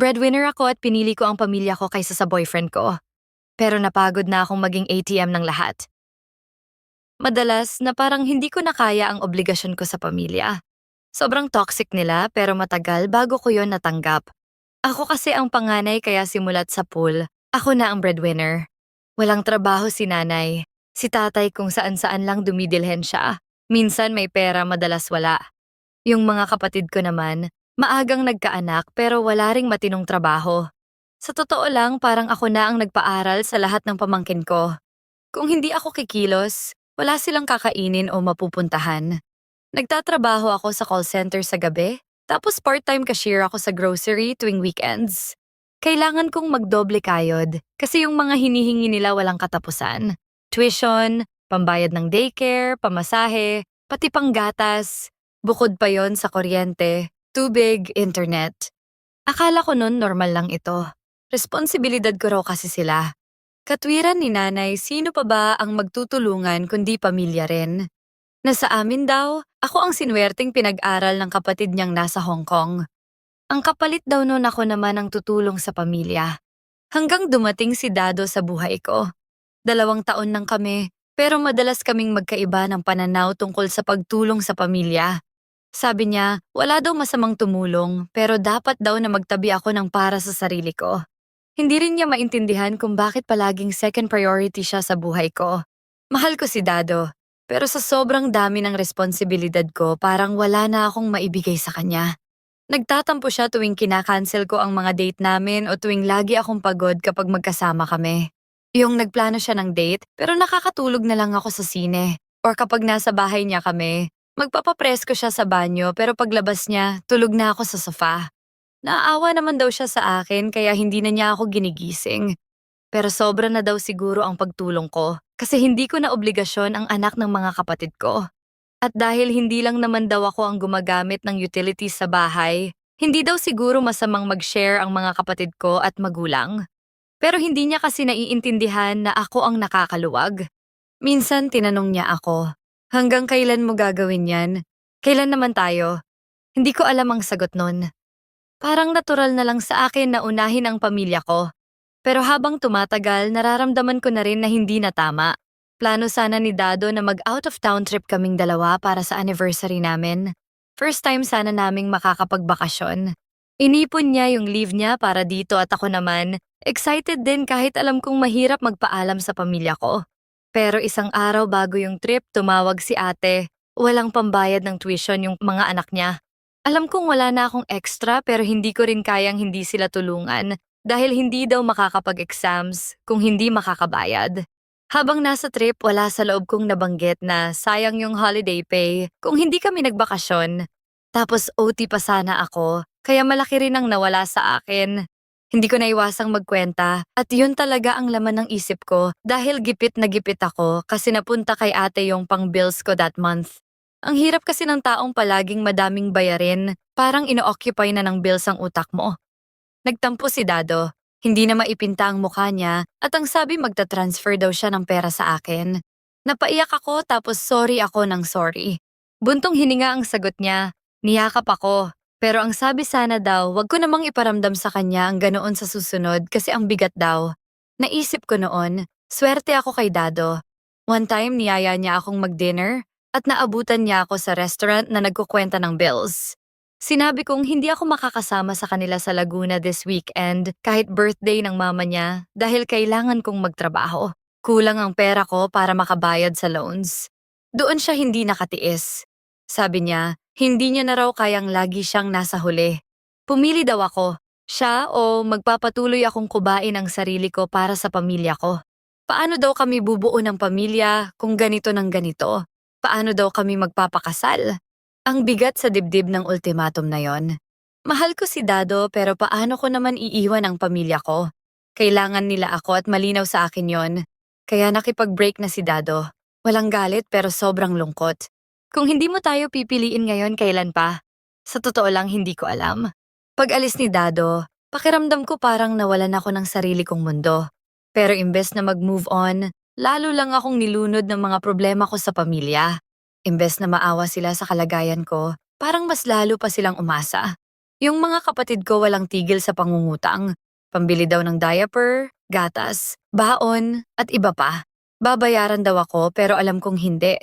Breadwinner ako at pinili ko ang pamilya ko kaysa sa boyfriend ko. Pero napagod na akong maging ATM ng lahat. Madalas na parang hindi ko na kaya ang obligasyon ko sa pamilya. Sobrang toxic nila pero matagal bago ko yon natanggap. Ako kasi ang panganay kaya simulat sa pool, ako na ang breadwinner. Walang trabaho si nanay. Si tatay kung saan-saan lang dumidilhen siya. Minsan may pera, madalas wala. Yung mga kapatid ko naman, maagang nagkaanak pero wala ring matinong trabaho. Sa totoo lang, parang ako na ang nagpaaral sa lahat ng pamangkin ko. Kung hindi ako kikilos, wala silang kakainin o mapupuntahan. Nagtatrabaho ako sa call center sa gabi, tapos part-time cashier ako sa grocery tuwing weekends. Kailangan kong magdoble kayod kasi yung mga hinihingi nila walang katapusan. Tuition, pambayad ng daycare, pamasahe, pati panggatas. Bukod pa yon sa kuryente, tubig, internet. Akala ko nun normal lang ito. Responsibilidad ko raw kasi sila. Katwiran ni nanay, sino pa ba ang magtutulungan kundi pamilya rin? Nasa amin daw, ako ang sinwerteng pinag-aral ng kapatid niyang nasa Hong Kong. Ang kapalit daw noon ako naman ang tutulong sa pamilya. Hanggang dumating si Dado sa buhay ko. Dalawang taon nang kami, pero madalas kaming magkaiba ng pananaw tungkol sa pagtulong sa pamilya. Sabi niya, wala daw masamang tumulong, pero dapat daw na magtabi ako ng para sa sarili ko. Hindi rin niya maintindihan kung bakit palaging second priority siya sa buhay ko. Mahal ko si Dado, pero sa sobrang dami ng responsibilidad ko, parang wala na akong maibigay sa kanya. Nagtatampo siya tuwing kinakancel ko ang mga date namin o tuwing lagi akong pagod kapag magkasama kami. Yung nagplano siya ng date, pero nakakatulog na lang ako sa sine. Or kapag nasa bahay niya kami, magpapapresko siya sa banyo pero paglabas niya, tulog na ako sa sofa. Naaawa naman daw siya sa akin kaya hindi na niya ako ginigising. Pero sobra na daw siguro ang pagtulong ko kasi hindi ko na obligasyon ang anak ng mga kapatid ko. At dahil hindi lang naman daw ako ang gumagamit ng utilities sa bahay, hindi daw siguro masamang mag-share ang mga kapatid ko at magulang. Pero hindi niya kasi naiintindihan na ako ang nakakaluwag. Minsan tinanong niya ako, hanggang kailan mo gagawin yan? Kailan naman tayo? Hindi ko alam ang sagot nun. Parang natural na lang sa akin na unahin ang pamilya ko. Pero habang tumatagal, nararamdaman ko na rin na hindi na tama. Plano sana ni Dado na mag-out of town trip kaming dalawa para sa anniversary namin. First time sana naming makakapagbakasyon. Inipon niya yung leave niya para dito at ako naman, excited din kahit alam kong mahirap magpaalam sa pamilya ko. Pero isang araw bago yung trip, tumawag si ate. Walang pambayad ng tuition yung mga anak niya. Alam kong wala na akong extra pero hindi ko rin kayang hindi sila tulungan dahil hindi daw makakapag-exams kung hindi makakabayad. Habang nasa trip, wala sa loob kong nabanggit na sayang yung holiday pay kung hindi kami nagbakasyon. Tapos OT pa sana ako, kaya malaki rin ang nawala sa akin. Hindi ko naiwasang magkwenta at yun talaga ang laman ng isip ko dahil gipit na gipit ako kasi napunta kay ate yung pang bills ko that month. Ang hirap kasi ng taong palaging madaming bayarin, parang ino-occupy na ng bills ang utak mo. Nagtampo si Dado, hindi na maipinta ang mukha niya at ang sabi magta-transfer daw siya ng pera sa akin. Napaiyak ako tapos sorry ako ng sorry. Buntong hininga ang sagot niya, niyakap ako. Pero ang sabi sana daw, wag ko namang iparamdam sa kanya ang ganoon sa susunod kasi ang bigat daw. Naisip ko noon, swerte ako kay Dado. One time niyaya niya akong mag-dinner at naabutan niya ako sa restaurant na nagkukwenta ng bills. Sinabi kong hindi ako makakasama sa kanila sa Laguna this weekend kahit birthday ng mama niya dahil kailangan kong magtrabaho. Kulang ang pera ko para makabayad sa loans. Doon siya hindi nakatiis. Sabi niya, hindi niya na raw kayang lagi siyang nasa huli. Pumili daw ako, siya o magpapatuloy akong kubain ang sarili ko para sa pamilya ko. Paano daw kami bubuo ng pamilya kung ganito ng ganito? Paano daw kami magpapakasal? Ang bigat sa dibdib ng ultimatum na yon. Mahal ko si Dado pero paano ko naman iiwan ang pamilya ko? Kailangan nila ako at malinaw sa akin yon. Kaya nakipag-break na si Dado. Walang galit pero sobrang lungkot. Kung hindi mo tayo pipiliin ngayon, kailan pa? Sa totoo lang, hindi ko alam. Pag alis ni Dado, pakiramdam ko parang nawalan ako ng sarili kong mundo. Pero imbes na mag-move on, lalo lang akong nilunod ng mga problema ko sa pamilya. Imbes na maawa sila sa kalagayan ko, parang mas lalo pa silang umasa. Yung mga kapatid ko walang tigil sa pangungutang. Pambili daw ng diaper, gatas, baon, at iba pa. Babayaran daw ako pero alam kong hindi.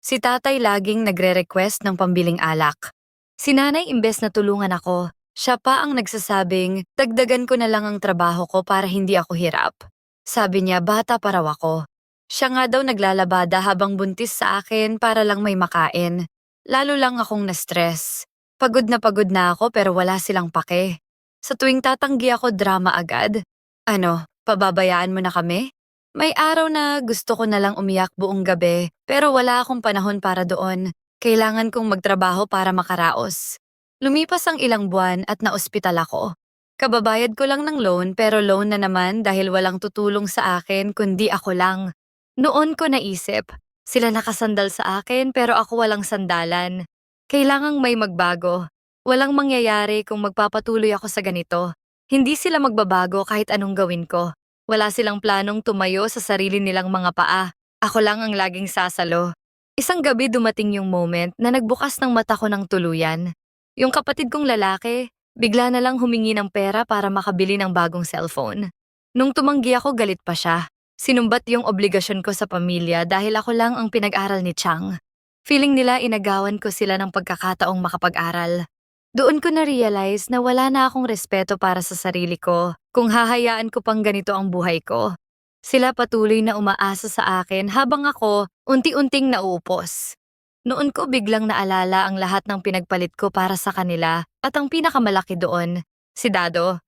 Si tatay laging nagre-request ng pambiling alak. Si nanay imbes na tulungan ako, siya pa ang nagsasabing dagdagan ko na lang ang trabaho ko para hindi ako hirap. Sabi niya bata pa raw ako. Siya nga daw naglalabada habang buntis sa akin para lang may makain. Lalo lang akong na-stress. Pagod na pagod na ako pero wala silang pake. Sa tuwing tatanggi ako drama agad. Ano, pababayaan mo na kami? May araw na gusto ko na lang umiyak buong gabi pero wala akong panahon para doon. Kailangan kong magtrabaho para makaraos. Lumipas ang ilang buwan at naospital ako. Kababayad ko lang ng loan pero loan na naman dahil walang tutulong sa akin kundi ako lang. Noon ko naisip, sila nakasandal sa akin pero ako walang sandalan. Kailangang may magbago. Walang mangyayari kung magpapatuloy ako sa ganito. Hindi sila magbabago kahit anong gawin ko. Wala silang planong tumayo sa sarili nilang mga paa. Ako lang ang laging sasalo. Isang gabi dumating yung moment na nagbukas ng mata ko ng tuluyan. Yung kapatid kong lalaki, bigla na lang humingi ng pera para makabili ng bagong cellphone. Nung tumanggi ako, galit pa siya. Sinumbat yung obligasyon ko sa pamilya dahil ako lang ang pinag-aral ni Chang. Feeling nila inagawan ko sila ng pagkakataong makapag-aral. Doon ko na-realize na wala na akong respeto para sa sarili ko kung hahayaan ko pang ganito ang buhay ko. Sila patuloy na umaasa sa akin habang ako unti-unting nauupos. Noon ko biglang naalala ang lahat ng pinagpalit ko para sa kanila at ang pinakamalaki doon, si Dado.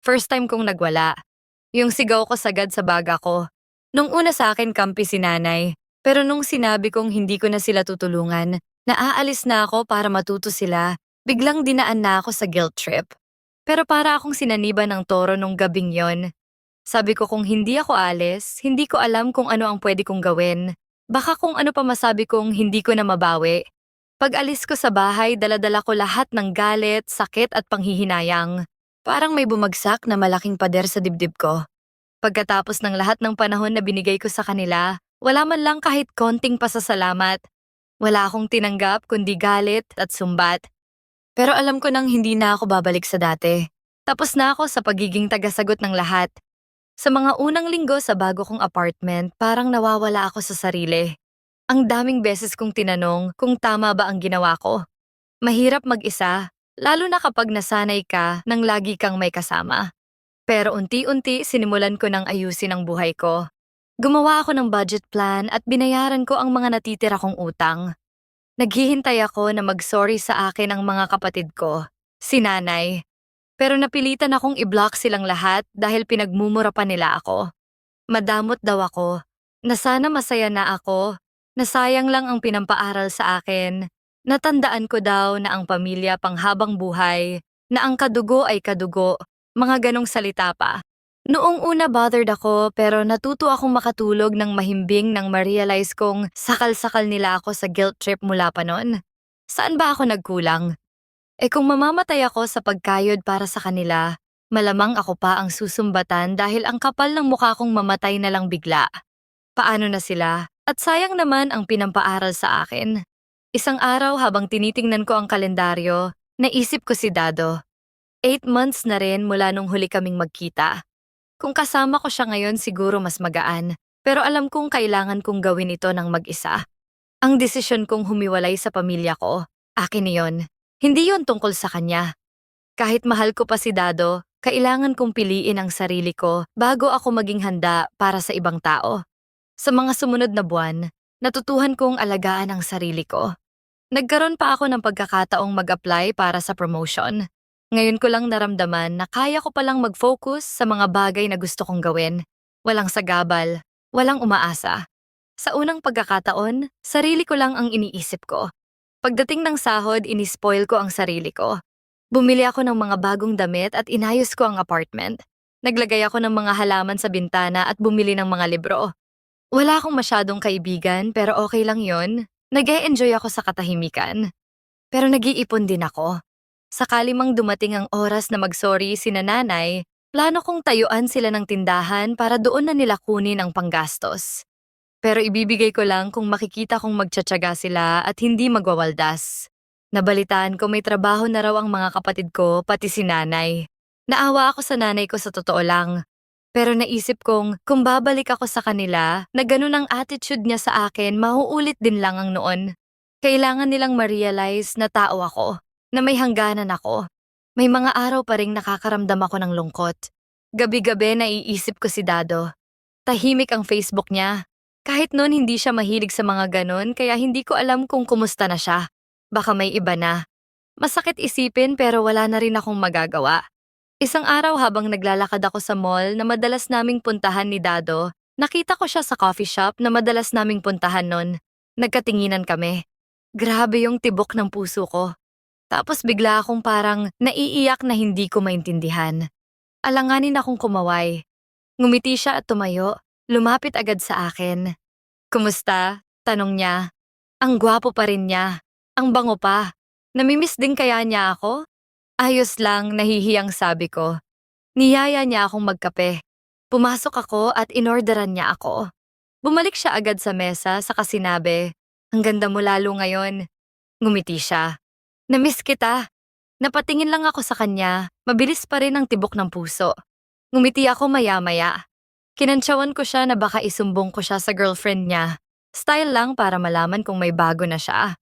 First time kong nagwala. Yung sigaw ko sagad sa baga ko. Nung una sa akin kampi si nanay, pero nung sinabi kong hindi ko na sila tutulungan, naaalis na ako para matuto sila, biglang dinaan na ako sa guilt trip. Pero para akong sinaniba ng toro nung gabing yon. Sabi ko kung hindi ako alis, hindi ko alam kung ano ang pwede kong gawin. Baka kung ano pa masabi kong hindi ko na mabawi. Pag alis ko sa bahay, daladala ko lahat ng galit, sakit at panghihinayang. Parang may bumagsak na malaking pader sa dibdib ko. Pagkatapos ng lahat ng panahon na binigay ko sa kanila, wala man lang kahit konting pasasalamat. Wala akong tinanggap kundi galit at sumbat. Pero alam ko nang hindi na ako babalik sa dati. Tapos na ako sa pagiging tagasagot ng lahat. Sa mga unang linggo sa bago kong apartment, parang nawawala ako sa sarili. Ang daming beses kong tinanong kung tama ba ang ginawa ko. Mahirap mag-isa, lalo na kapag nasanay ka nang lagi kang may kasama. Pero unti-unti sinimulan ko ng ayusin ang buhay ko. Gumawa ako ng budget plan at binayaran ko ang mga natitira kong utang. Naghihintay ako na mag-sorry sa akin ang mga kapatid ko, si nanay. Pero napilitan akong i-block silang lahat dahil pinagmumura pa nila ako. Madamot daw ako, na sana masaya na ako, nasayang lang ang pinampaaral sa akin. Natandaan ko daw na ang pamilya panghabang buhay, na ang kadugo ay kadugo, mga ganong salita pa. Noong una bothered ako pero natuto akong makatulog ng mahimbing nang ma-realize kong sakal-sakal nila ako sa guilt trip mula pa noon. Saan ba ako nagkulang? Eh kung mamamatay ako sa pagkayod para sa kanila, malamang ako pa ang susumbatan dahil ang kapal ng mukha kong mamatay na lang bigla. Paano na sila? At sayang naman ang pinampaaral sa akin. Isang araw habang tinitingnan ko ang kalendaryo, naisip ko si Dado. Eight months na rin mula nung huli kaming magkita. Kung kasama ko siya ngayon siguro mas magaan, pero alam kong kailangan kong gawin ito ng mag-isa. Ang desisyon kong humiwalay sa pamilya ko, akin yon. Hindi yon tungkol sa kanya. Kahit mahal ko pa si Dado, kailangan kong piliin ang sarili ko bago ako maging handa para sa ibang tao. Sa mga sumunod na buwan, natutuhan kong alagaan ang sarili ko. Nagkaroon pa ako ng pagkakataong mag-apply para sa promotion. Ngayon ko lang naramdaman na kaya ko palang mag-focus sa mga bagay na gusto kong gawin. Walang sagabal, walang umaasa. Sa unang pagkakataon, sarili ko lang ang iniisip ko. Pagdating ng sahod, inispoil ko ang sarili ko. Bumili ako ng mga bagong damit at inayos ko ang apartment. Naglagay ako ng mga halaman sa bintana at bumili ng mga libro. Wala akong masyadong kaibigan pero okay lang yon. Nag-e-enjoy ako sa katahimikan. Pero nag-iipon din ako. Sakali mang dumating ang oras na mag-sorry si nanay, plano kong tayuan sila ng tindahan para doon na nila kunin ang panggastos. Pero ibibigay ko lang kung makikita kong magtsatsaga sila at hindi magwawaldas. Nabalitaan ko may trabaho na raw ang mga kapatid ko, pati si nanay. Naawa ako sa nanay ko sa totoo lang. Pero naisip kong kung babalik ako sa kanila, na ganun ang attitude niya sa akin, mauulit din lang ang noon. Kailangan nilang ma-realize na tao ako, na may hangganan ako. May mga araw pa rin nakakaramdam ako ng lungkot. Gabi-gabi naiisip ko si Dado. Tahimik ang Facebook niya. Kahit noon hindi siya mahilig sa mga ganon kaya hindi ko alam kung kumusta na siya. Baka may iba na. Masakit isipin pero wala na rin akong magagawa. Isang araw habang naglalakad ako sa mall na madalas naming puntahan ni Dado, nakita ko siya sa coffee shop na madalas naming puntahan noon. Nagkatinginan kami. Grabe yung tibok ng puso ko. Tapos bigla akong parang naiiyak na hindi ko maintindihan. Alanganin akong kumaway. Ngumiti siya at tumayo, lumapit agad sa akin. Kumusta? Tanong niya. Ang gwapo pa rin niya. Ang bango pa. Namimiss din kaya niya ako? Ayos lang, nahihiyang sabi ko. Niyaya niya akong magkape. Pumasok ako at inorderan niya ako. Bumalik siya agad sa mesa saka sinabi, Ang ganda mo lalo ngayon. Ngumiti siya. Namiss kita. Napatingin lang ako sa kanya, mabilis pa rin ang tibok ng puso. Ngumiti ako maya-maya. Kinantsawan ko siya na baka isumbong ko siya sa girlfriend niya. Style lang para malaman kung may bago na siya.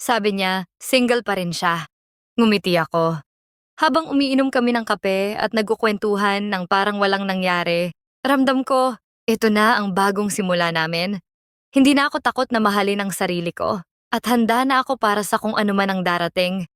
Sabi niya, single pa rin siya. Ngumiti ako. Habang umiinom kami ng kape at nagkukwentuhan ng parang walang nangyari, ramdam ko, ito na ang bagong simula namin. Hindi na ako takot na mahalin ang sarili ko at handa na ako para sa kung ano man ang darating.